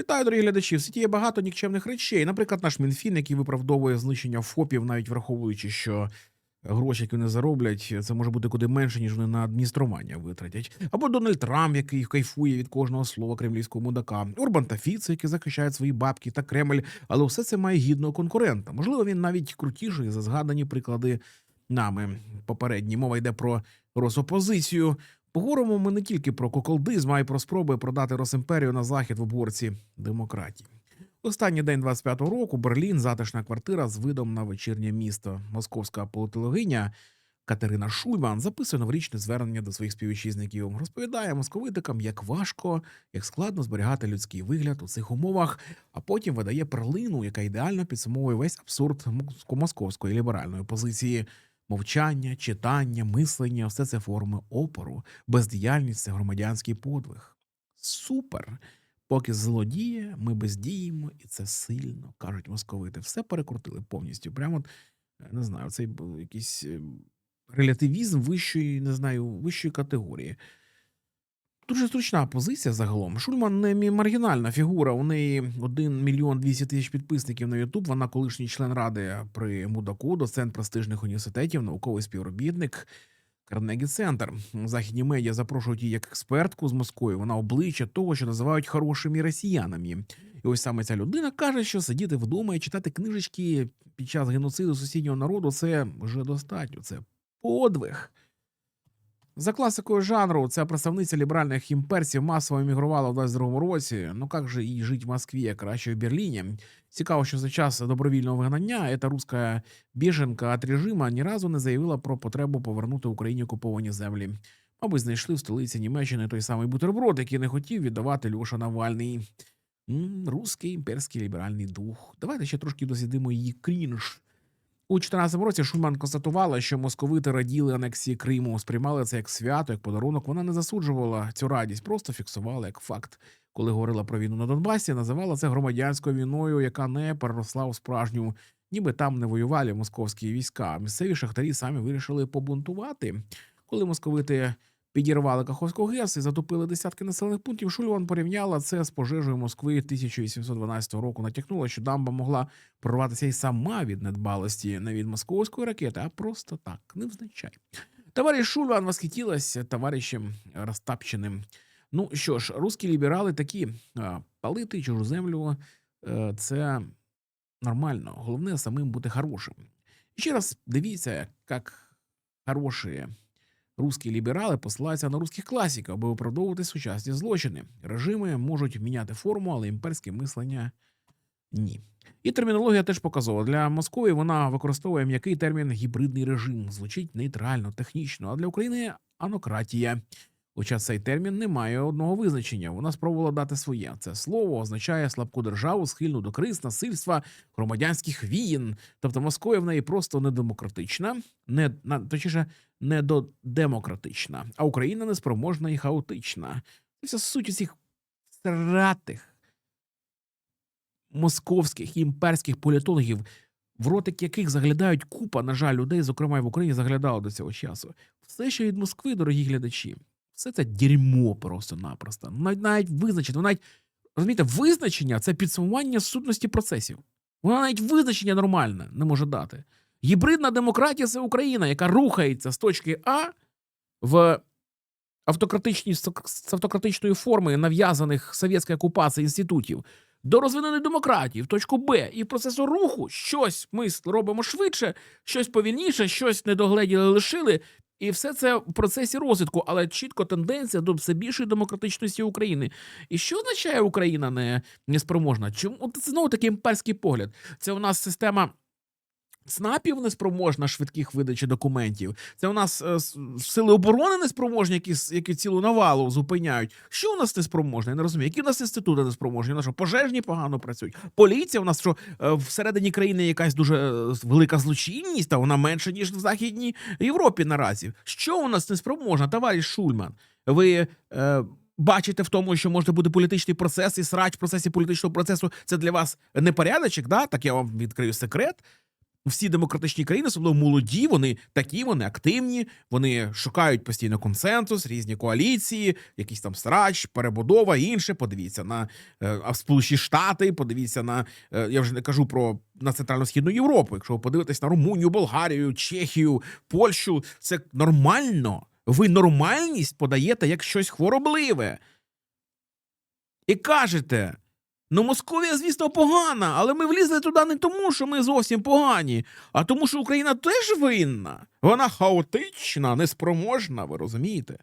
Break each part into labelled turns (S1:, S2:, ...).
S1: Вітаю, дорогі глядачі. В світі є багато нікчемних речей. Наприклад, наш Мінфін, який виправдовує знищення ФОПів, навіть враховуючи, що гроші, які вони зароблять, це може бути куди менше, ніж вони на адміністрування витратять. Або Дональд Трамп, який кайфує від кожного слова кремлівського мудака, Урбан та Фіце, які захищають свої бабки та Кремль, але все це має гідного конкурента. Можливо, він навіть крутіший за згадані приклади нами. Попередні мова йде про Росопозицію. Поговоримо ми не тільки про коколдизм, а й про спроби продати Росімперію на захід в оборці демократії. Останній день 25-го року Берлін, затишна квартира з видом на вечірнє місто. Московська політологиня Катерина Шульман записує новорічне звернення до своїх співвітчизників. Розповідає московитикам, як важко, як складно зберігати людський вигляд у цих умовах, а потім видає перлину, яка ідеально підсумовує весь абсурд моско- московської ліберальної позиції. Мовчання, читання, мислення все це форми опору, бездіяльність це громадянський подвиг. Супер! Поки злодіє, ми бездіємо, і це сильно, кажуть московити. Все перекрутили повністю. Прямо от, е, не знаю, цей якийсь е, релятивізм вищої, не знаю, вищої категорії. Дуже зручна позиція загалом. Шульман не маргінальна фігура. У неї 1 мільйон 200 тисяч підписників на Ютуб. Вона колишній член ради при Мудаку, доцент престижних університетів, науковий співробітник. Карнегі Центр. Західні медіа запрошують її як експертку з Москвою. Вона обличчя того, що називають хорошими росіянами. І ось саме ця людина каже, що сидіти вдома і читати книжечки під час геноциду сусіднього народу це вже достатньо. Це подвиг. За класикою жанру, ця представниця ліберальних імперсів масово емігрувала в 22-му році. Ну як же їй жить в Москві, а краще в Берліні? Цікаво, що за час добровільного вигнання ета руська біженка від режима ні разу не заявила про потребу повернути Україні окуповані землі. Мабуть, знайшли в столиці Німеччини той самий бутерброд, який не хотів віддавати Льоша Навальний. м руський імперський ліберальний дух. Давайте ще трошки дослідимо її крінж. У 14 році Шульман констатувала, що московити раділи анексії Криму, сприймали це як свято, як подарунок. Вона не засуджувала цю радість, просто фіксувала як факт. Коли говорила про війну на Донбасі, називала це громадянською війною, яка не переросла у справжню, ніби там не воювали московські війська. Місцеві шахтарі самі вирішили побунтувати. Коли московити підірвали Каховську ГЕС і затопили десятки населених пунктів, Шульман порівняла це з пожежею Москви 1812 року. Натякнула, що дамба могла прорватися і сама від недбалості, не від московської ракети, а просто так, невзначай. Товариш Шульман восхитілась товаришем Ростапченим. Ну що ж, русські ліберали такі палити чужу землю е, це нормально. Головне самим бути хорошим. Ще раз дивіться, як хороші русські ліберали посилаються на русських класиків, аби виправдовувати сучасні злочини. Режими можуть міняти форму, але імперське мислення ні. І термінологія теж показова. Для Москви вона використовує м'який термін гібридний режим. Звучить нейтрально, технічно, а для України анократія. Хоча цей термін не має одного визначення. Вона спробувала дати своє. Це слово означає слабку державу, схильну до криз, насильства, громадянських війн. Тобто Москва в неї просто недемократична, не точніше, недодемократична, а Україна неспроможна і хаотична. Це вся суть цих стратих московських і імперських політологів, в ротик яких заглядають купа, на жаль, людей, зокрема і в Україні, заглядало до цього часу. Все, що від Москви, дорогі глядачі, все це дерьмо просто-напросто. Навіть навіть визначити, навіть розумієте, визначення це підсумування сутності процесів. Вона навіть визначення нормальне не може дати. Гібридна демократія це Україна, яка рухається з точки А в автократичні з автократичної форми нав'язаних совєтської окупації інститутів до розвиненої демократії в точку Б і в процесу руху щось ми робимо швидше, щось повільніше, щось недогледіли лишили. І все це в процесі розвитку, але чітко тенденція до все більшої демократичності України. І що означає Україна не, неспроможна? Чому це знову такий імперський погляд? Це у нас система. ЦНАПів неспроможна швидких видачі документів. Це у нас е, сили оборони неспроможні, які, які цілу навалу зупиняють. Що у нас неспроможне? Я не розумію. Які у нас інститути неспроможні? У нас що пожежні погано працюють. Поліція у нас що е, всередині країни якась дуже е, велика злочинність, та вона менша, ніж в Західній Європі наразі. Що у нас неспроможна, товариш Шульман? Ви. Е, Бачите в тому, що може бути політичний процес і срач в процесі політичного процесу це для вас непорядочок, да? Так я вам відкрию секрет. Всі демократичні країни, особливо молоді, вони такі, вони активні, вони шукають постійно консенсус, різні коаліції, якийсь там срач, перебудова, інше. Подивіться на е, Сполучені Штати, подивіться на е, я вже не кажу про на центрально-східну Європу. Якщо ви подивитесь на Румунію, Болгарію, Чехію, Польщу, це нормально. Ви нормальність подаєте як щось хворобливе. І кажете. Ну, Московія, звісно, погана, але ми влізли туди не тому, що ми зовсім погані, а тому, що Україна теж винна. Вона хаотична, неспроможна, ви розумієте?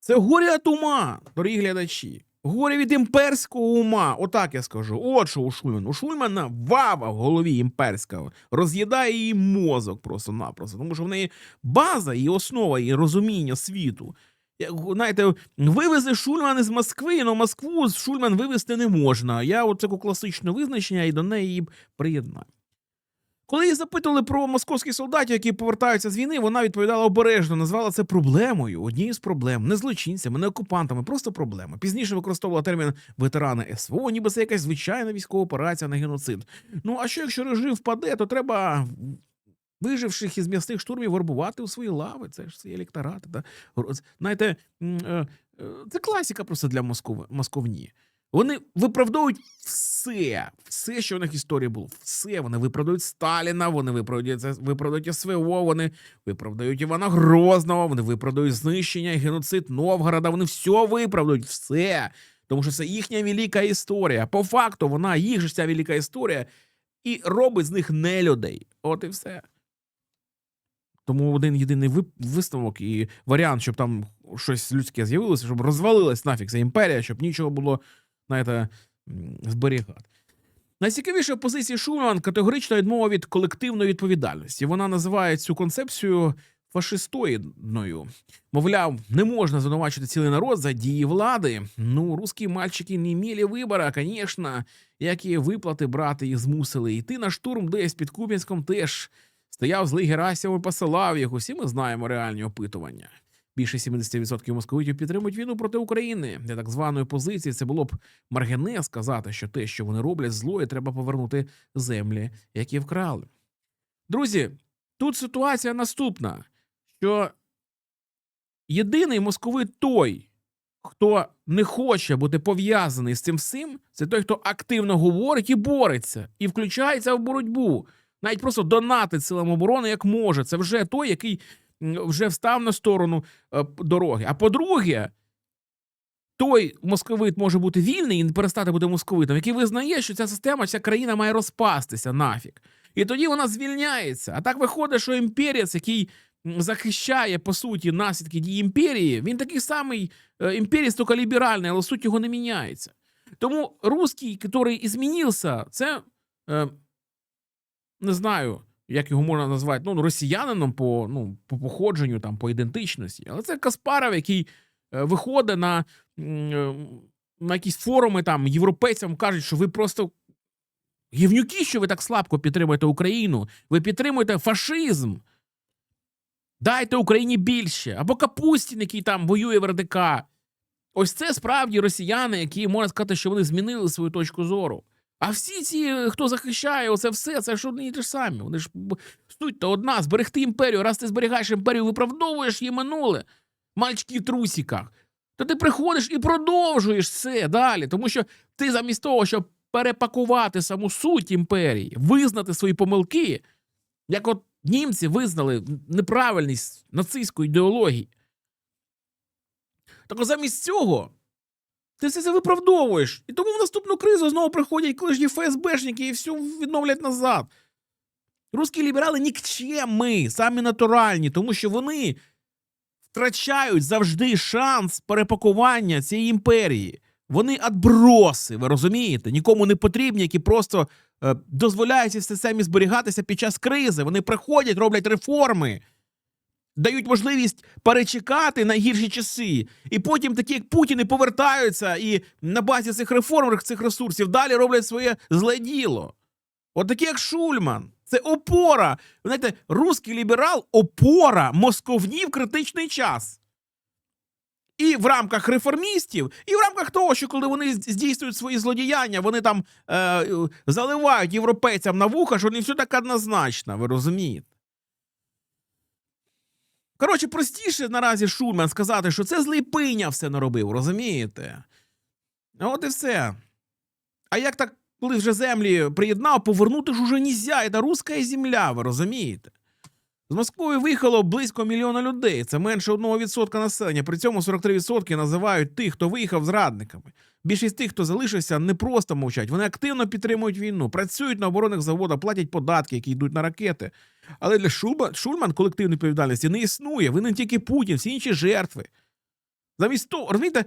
S1: Це горе від ума, дорогі глядачі. Горе від імперського ума. Отак я скажу. От що у Шульмана. У Шульмана вава в голові імперська. Роз'їдає її мозок просто-напросто. Тому що в неї база і основа, і розуміння світу. Знаєте, вивези Шульман із Москви, але Москву з Шульман вивезти не можна. Я оце класичне визначення і до неї приєднаю. Коли її запитували про московських солдатів, які повертаються з війни, вона відповідала обережно, назвала це проблемою, однією з проблем, не злочинцями, не окупантами, просто проблема. Пізніше використовувала термін ветерани СВО, ніби це якась звичайна військова операція на геноцид. Ну а що якщо режим впаде, то треба виживших із м'ясних штурмів вербувати у свої лави. Це ж ці електорати. Да? Знаєте, е, е, це класика просто для Москов... московні. Вони виправдовують все, все, що в них в історії було. Все. Вони виправдують Сталіна, вони виправдують, це- виправдують СВО, вони виправдають Івана Грозного, вони виправдують знищення, геноцид Новгорода. Вони все виправдують, все. Тому що це їхня велика історія. По факту, вона їх же ця велика історія і робить з них нелюдей. От і все. Тому один єдиний висновок і варіант, щоб там щось людське з'явилося, щоб розвалилась нафіг ця імперія, щоб нічого було, знаєте, зберігати. Найцікавіше в Шуман категорична відмова від колективної відповідальності. Вона називає цю концепцію фашистоїдною. Мовляв, не можна звинувачити цілий народ за дії влади. Ну, русські мальчики не мали вибора, звісно, як і виплати брати їх змусили. Йти на штурм десь під Куп'янськом теж стояв злий Герасимов і посилав їх. Усі ми знаємо реальні опитування. Більше 70% московитів підтримують війну проти України. Для так званої позиції це було б маргене сказати, що те, що вони роблять зло, і треба повернути землі, які вкрали. Друзі, тут ситуація наступна: що єдиний московит той, хто не хоче бути пов'язаний з цим всім, це той, хто активно говорить і бореться, і включається в боротьбу. Навіть просто донатить силам оборони як може. Це вже той, який вже встав на сторону е, дороги. А по-друге, той московит може бути вільний і не перестати бути московитом, який визнає, що ця система, ця країна має розпастися нафіг. І тоді вона звільняється. А так виходить, що імперієць, який захищає по суті наслідки дії імперії, він такий самий е, імперієць, тільки ліберальний, але суть його не міняється. Тому русський, який змінився, це е, не знаю, як його можна назвати, ну, росіянином по, ну, по походженню, там, по ідентичності. Але це Каспаров, який е, виходить на, е, на якісь форуми там, європейцям кажуть, що ви просто гівнюки, що ви так слабко підтримуєте Україну, ви підтримуєте фашизм. Дайте Україні більше. Або Капустін, який там воює в РДК. Ось це справді росіяни, які можна сказати, що вони змінили свою точку зору. А всі ці, хто захищає оце все, це ж одні і ті ж самі. Вони ж суть то одна зберегти імперію. Раз ти зберігаєш імперію, виправдовуєш її минуле. Мальчики в трусіках. То ти приходиш і продовжуєш це далі. Тому що ти замість того, щоб перепакувати саму суть імперії, визнати свої помилки, як от німці визнали неправильність нацистської ідеології. Так замість цього ти все це виправдовуєш. І тому в наступну кризу знову приходять колишні ФСБшники і все відновлять назад. Русські ліберали нікчеми, самі натуральні, тому що вони втрачають завжди шанс перепакування цієї імперії. Вони адброси, ви розумієте? Нікому не потрібні, які просто е, дозволяють системі зберігатися під час кризи. Вони приходять, роблять реформи, дають можливість перечекати найгірші часи. І потім такі, як Путін, і повертаються і на базі цих реформ, цих ресурсів далі роблять своє зле діло. От такі, як Шульман. Це опора. Знаєте, русський ліберал опора московні в критичний час. І в рамках реформістів, і в рамках того, що коли вони здійснюють свої злодіяння, вони там е, заливають європейцям на вуха, що не все так однозначно, ви розумієте? Коротше, простіше наразі Шульман сказати, що це злий пиня все наробив, розумієте? От і все. А як так, коли вже землі приєднав, повернути ж уже нельзя, це руська земля, ви розумієте? З Москви виїхало близько мільйона людей. Це менше 1% населення. При цьому 43% називають тих, хто виїхав зрадниками. Більшість тих, хто залишився, не просто мовчать. Вони активно підтримують війну, працюють на оборонних заводах, платять податки, які йдуть на ракети. Але для Шульман, Шульман колективної відповідальності не існує. Винен тільки Путін, всі інші жертви. Замість того, розумієте,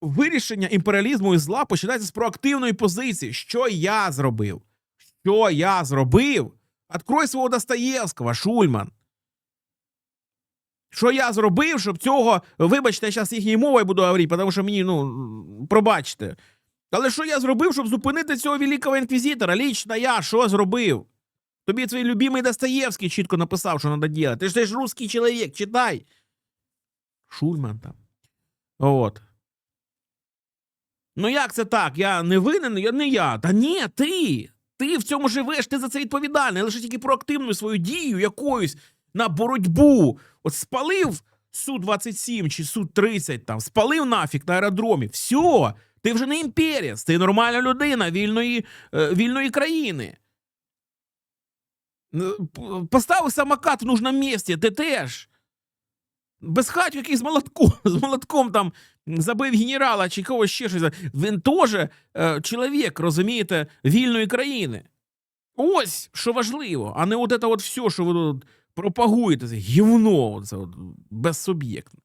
S1: вирішення імперіалізму і зла починається з проактивної позиції. Що я зробив? Що я зробив? Открой свого Достоєвського, Шульман. Що я зробив, щоб цього. Вибачте, я зараз їхньою мовою буду говорити, тому що мені, ну, пробачте. Але що я зробив, щоб зупинити цього великого інквізитора? Лічно я що зробив? Тобі твій любимий Достоєвський чітко написав, що треба робити. Ти ж ти ж русський чоловік, читай. Шульман там. От. Ну як це так? Я не винен, я не я. Та ні, ти. Ти в цьому живеш, ти за це відповідальний, лише тільки проактивною свою дією якоюсь на боротьбу. От спалив Су-27 чи Су-30 там, спалив нафіг на аеродромі. Все, ти вже не імперіс, ти нормальна людина вільної, е, вільної країни. Поставив самокат в нужному місці, ти теж. Без хатю якийсь з молотком, з молотком там забив генерала чи когось ще щось. Він теж е, чоловік, розумієте, вільної країни. Ось що важливо, а не от це от все, що ви тут пропагуєте, це гівно, це безсуб'єктне.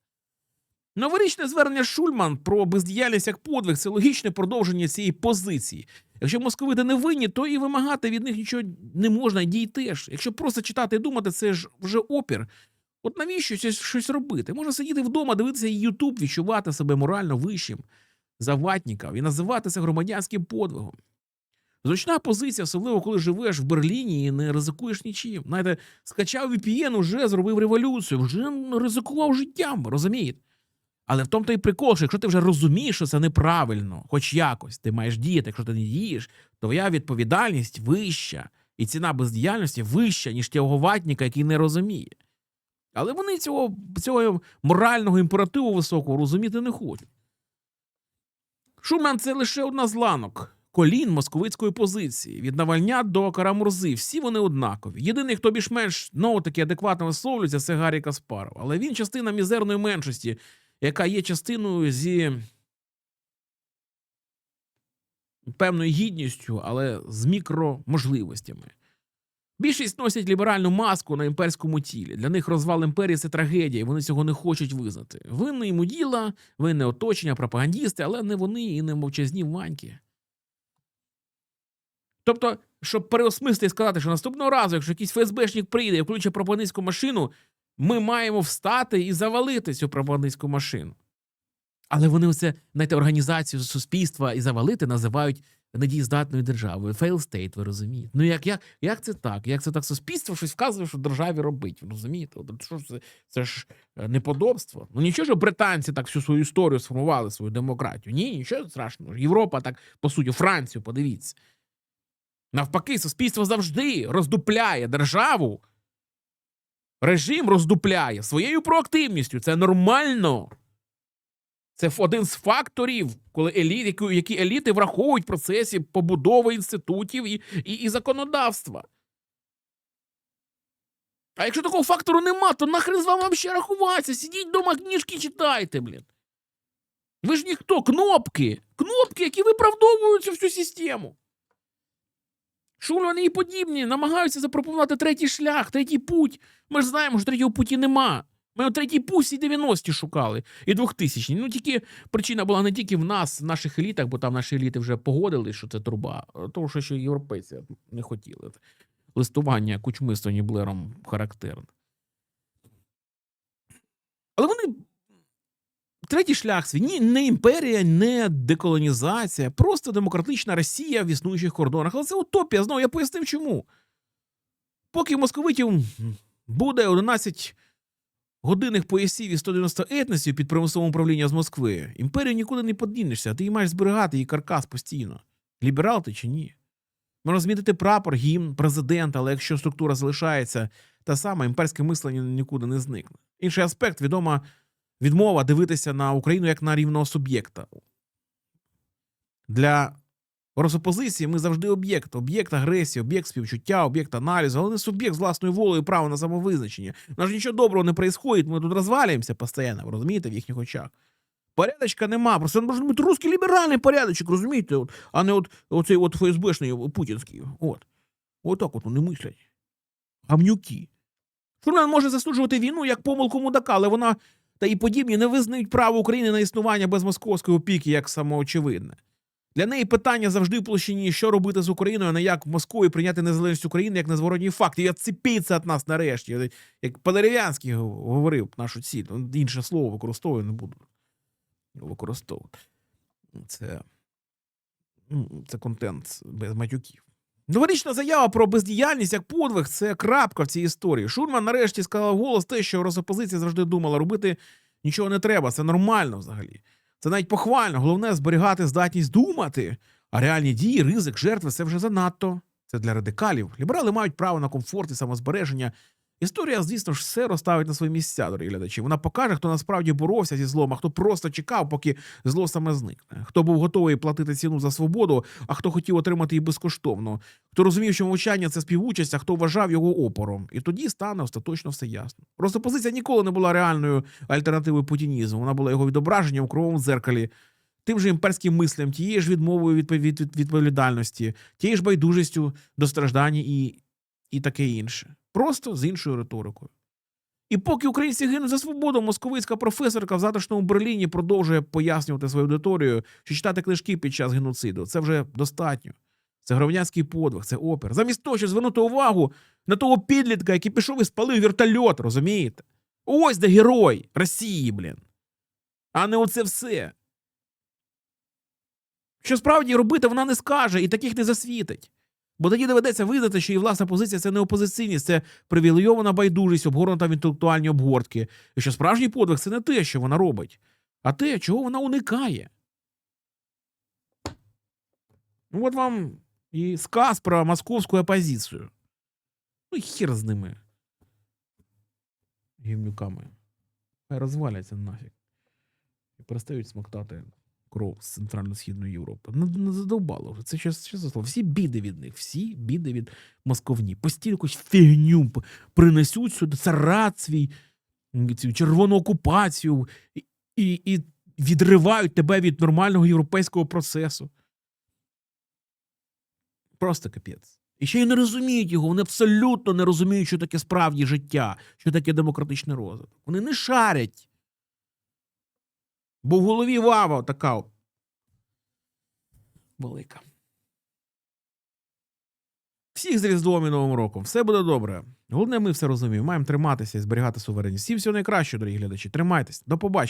S1: Новорічне звернення Шульман про бездіяльність як подвиг це логічне продовження цієї позиції. Якщо московити не винні, то і вимагати від них нічого не можна, дій теж. Якщо просто читати і думати, це ж вже опір. От навіщо щось, щось робити? Можна сидіти вдома, дивитися Ютуб, відчувати себе морально вищим за ватніків і називати це громадянським подвигом. Зручна позиція, особливо коли живеш в Берліні і не ризикуєш нічим. Знаєте, скачав VPN, уже зробив революцію, вже ризикував життям, розумієте? Але в тому то й прикол, що якщо ти вже розумієш, що це неправильно, хоч якось, ти маєш діяти, якщо ти не дієш, твоя відповідальність вища, і ціна бездіяльності вища, ніж того ватніка, який не розуміє. Але вони цього, цього морального імперативу високого розуміти не хочуть. Шумен це лише одна з ланок колін московицької позиції від Навальня до Карамурзи. Всі вони однакові. Єдиний, хто більш-менш ну, таки адекватно висловлюється, це Гаррі Каспаров. Але він частина мізерної меншості, яка є частиною зі певною гідністю, але з мікроможливостями. Більшість носять ліберальну маску на імперському тілі. Для них розвал імперії це трагедія, і вони цього не хочуть визнати. Винне йому діла, винне оточення, пропагандісти, але не вони і не мовчазні ваньки. Тобто, щоб переосмислити і сказати, що наступного разу, якщо якийсь ФСБшник прийде і включить пропагандистську машину, ми маємо встати і завалити цю пропагандистську машину. Але вони оце, знаєте, організацію суспільства і завалити називають недієздатною державою. Fail state, ви розумієте? Ну як, як, як це так? Як це так суспільство щось вказує, що державі робить? Ви розумієте? Що це, це ж е, неподобство. Ну нічого, що британці так всю свою історію сформували свою демократію. Ні, нічого страшного. Європа так, по суті, Францію, подивіться. Навпаки, суспільство завжди роздупляє державу. Режим роздупляє своєю проактивністю. Це нормально. Це один з факторів, коли еліт, які- еліти враховують в процесі побудови інститутів і, і, і законодавства. А якщо такого фактору нема, то нахрен з вами ще рахуватися? Сидіть вдома, книжки читайте, блін. Ви ж ніхто, кнопки. Кнопки, які виправдовують всю систему. Шульмани і подібні намагаються запропонувати третій шлях, третій путь. Ми ж знаємо, що третього путі нема. Ми от третій путь всі 90-ті шукали і 2000-ні. Ну тільки причина була не тільки в нас, в наших елітах, бо там наші еліти вже погодили, що це труба, тому що ще європейці не хотіли. Листування кучмиства Ніблером характерне. Але вони. Третій шлях свій ні, не імперія, не деколонізація, просто демократична Росія в існуючих кордонах. Але це утопія. Знову я пояснив чому. Поки московитів буде 11 годинних поясів і 190 етносів під примусовим управлінням з Москви, імперію нікуди не подінешся, ти її маєш зберігати її каркас постійно. Ліберал ти чи ні? Можна змінити прапор, гімн, президент, але якщо структура залишається та сама, імперське мислення нікуди не зникне. Інший аспект відома відмова дивитися на Україну як на рівного суб'єкта. Для Росопозиції ми завжди об'єкт, об'єкт агресії, об'єкт співчуття, об'єкт аналізу, але не суб'єкт з власною волею і право на самовизначення. У нас нічого доброго не відбувається, ми тут розвалюємося постійно, розумієте, в їхніх очах. Порядочка нема, просто може бути русський ліберальний порядочок, розумієте, от, а не от оцей от ФСБшний путінський. От. Отак от вони мислять. Гамнюки. Шурман може заслужувати війну як помилку мудака, але вона та і подібні не визнають право України на існування без московської опіки як самоочевидне. Для неї питання завжди в площині, що робити з Україною, а не як в Москві прийняти незалежність України як незворотній факт. І відцепіться від нас нарешті. Як Подерев'янський говорив нашу ціль. Інше слово використовую, не буду використовувати. Це, ну, це контент без матюків. Новорічна заява про бездіяльність як подвиг це крапка в цій історії. Шурман нарешті сказав голос те, що Росопозиція завжди думала, робити нічого не треба. Це нормально взагалі. Це навіть похвально. Головне зберігати здатність думати, а реальні дії, ризик, жертви це вже занадто. Це для радикалів. Ліберали мають право на комфорт і самозбереження. Історія, звісно ж, все розставить на свої місця, дорогі глядачі. Вона покаже, хто насправді боровся зі злом, а хто просто чекав, поки зло саме зникне. Хто був готовий платити ціну за свободу, а хто хотів отримати її безкоштовно. Хто розумів, що мовчання це співучасть, а хто вважав його опором. І тоді стане остаточно все ясно. Росопозиція ніколи не була реальною альтернативою путінізму. Вона була його відображенням у кровому дзеркалі. Тим же імперським мислям, тією ж відмовою від, від, від відповідальності, тією ж байдужістю до страждання і, і таке інше. Просто з іншою риторикою. І поки українці гинуть за свободу, московицька професорка в затишному Берліні продовжує пояснювати свою аудиторію, що читати книжки під час геноциду це вже достатньо. Це громадянський подвиг, це опер. Замість того, щоб звернути увагу на того підлітка, який пішов і спалив вертольот, розумієте? Ось де герой Росії, блін. А не оце все. Що справді робити, вона не скаже і таких не засвітить. Бо тоді доведеться визнати, що її власна позиція це не опозиційність, це привілейована байдужість, обгорнута в інтелектуальні обгортки. І що справжній подвиг це не те, що вона робить, а те, чого вона уникає. Ну, от вам і сказ про московську опозицію. Ну і хір з ними. Гівнюками. Хай розваляться нафіг. І перестають смоктати кров з Центрально-Східної Європи. Не, задовбало вже. Це за слово? Всі біди від них, всі біди від московні. Постійно якусь фігню принесуть сюди, царат свій, цю червону окупацію і, і відривають тебе від нормального європейського процесу. Просто капець. І ще й не розуміють його, вони абсолютно не розуміють, що таке справді життя, що таке демократичний розвиток. Вони не шарять. Бо в голові вава така велика. Всіх з Різдвом і Новим роком. Все буде добре. Головне, ми все розуміємо. Маємо триматися і зберігати суверенність. Всім всього найкращого, дорогі глядачі. Тримайтесь. До побачення.